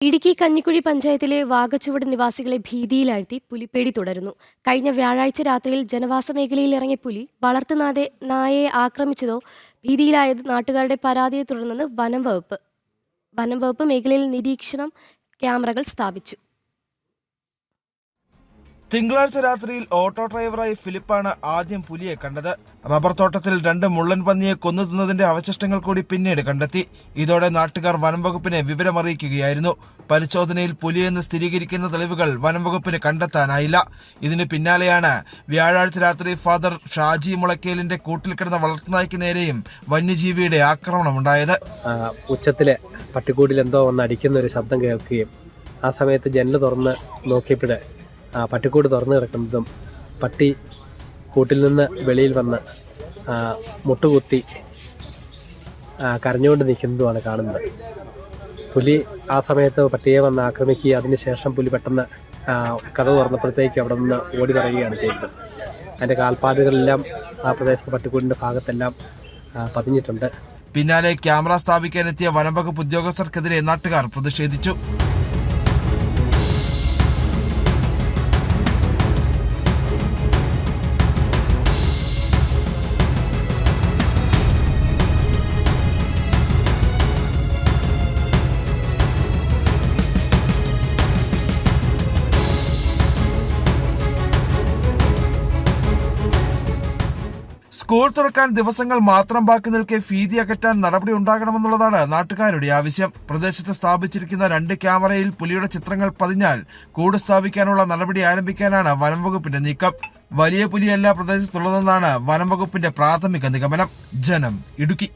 ഇടുക്കി കഞ്ഞിക്കുഴി പഞ്ചായത്തിലെ വാഗച്ചുവട് നിവാസികളെ ഭീതിയിലാഴ്ത്തി പുലിപ്പേടി തുടരുന്നു. കഴിഞ്ഞ വ്യാഴാഴ്ച രാത്രിയിൽ ജനവാസ മേഖലയിൽ ഇറങ്ങിയ പുലി വളർത്തുനാതെ നായയെ ആക്രമിച്ചതോ ഭീതിയിലായത് നാട്ടുകാരുടെ പരാതിയെ തുടർന്നെന്ന് വനം വകുപ്പ് വനം വകുപ്പ് മേഖലയിൽ നിരീക്ഷണം ക്യാമറകൾ സ്ഥാപിച്ചു. തിങ്കളാഴ്ച രാത്രിയിൽ ഓട്ടോ ഡ്രൈവറായി ഫിലിപ്പാണ് ആദ്യം പുലിയെ കണ്ടത്. റബ്ബർ തോട്ടത്തിൽ രണ്ട് മുള്ളൻ പന്നിയെ കൊന്നു തിന്നതിന്റെ അവശിഷ്ടങ്ങൾ കൂടി പിന്നീട് കണ്ടെത്തി. ഇതോടെ നാട്ടുകാർ വനംവകുപ്പിനെ വിവരമറിയിക്കുകയായിരുന്നു. പരിശോധനയിൽ പുലിയെന്ന് സ്ഥിരീകരിക്കുന്ന തെളിവുകൾ വനംവകുപ്പിന് കണ്ടെത്താനായില്ല. ഇതിന് പിന്നാലെയാണ് വ്യാഴാഴ്ച രാത്രി ഫാദർ ഷാജി മുളക്കേലിന്റെ കൂട്ടിൽ കിടന്ന വളർത്തുനായ്ക്ക് നേരെയും വന്യജീവിയുടെ ആക്രമണമുണ്ടായത്. ഉച്ചത്തിലെ പട്ടിക്കൂടിൽ എന്തോ ഒന്ന് അടിക്കുന്ന ഒരു ശബ്ദം കേൾക്കുകയും ആ സമയത്ത് ജനൽ തുറന്ന് നോക്കിയപ്പോൾ ആ, പട്ടിക്കൂട് തുറന്നു കിടക്കുന്നതും പട്ടി കൂട്ടിൽ നിന്ന് വെളിയിൽ വന്ന് മുട്ടുകുത്തി കരഞ്ഞുകൊണ്ട് നിൽക്കുന്നതുമാണ് കാണുന്നത്. പുലി ആ സമയത്ത് പട്ടിയെ വന്ന് ആക്രമിക്കുക അതിനുശേഷം പുലി പെട്ടെന്ന് കഥ തുറന്നപ്പോഴത്തേക്ക് അവിടെ നിന്ന് ഓടി പറയുകയാണ് ചെയ്തത്. അതിന്റെ കാൽപ്പാടുകളെല്ലാം ആ പ്രദേശത്ത് പട്ടിക്കൂടിന്റെ ഭാഗത്തെല്ലാം പതിഞ്ഞിട്ടുണ്ട്. പിന്നാലെ ക്യാമറ സ്ഥാപിക്കാനെത്തിയ വനംവകുപ്പ് ഉദ്യോഗസ്ഥർക്കെതിരെ നാട്ടുകാർ പ്രതിഷേധിച്ചു. സ്കൂൾ തുറക്കാൻ ദിവസങ്ങൾ മാത്രം ബാക്കി നിൽക്കെ ഭീതി അകറ്റാൻ നടപടി ഉണ്ടാകണമെന്നുള്ളതാണ് നാട്ടുകാരുടെ ആവശ്യം. പ്രദേശത്ത് സ്ഥാപിച്ചിരിക്കുന്ന രണ്ട് ക്യാമറയിൽ പുലിയുടെ ചിത്രങ്ങൾ പതിഞ്ഞാൽ കൂട് സ്ഥാപിക്കാനുള്ള നടപടി ആരംഭിക്കാനാണ് വനംവകുപ്പിന്റെ നീക്കം. വലിയ പുലിയല്ല പ്രദേശത്തുള്ളതെന്നാണ് വനംവകുപ്പിന്റെ പ്രാഥമിക നിഗമനം. ജനം ഇടുക്കി.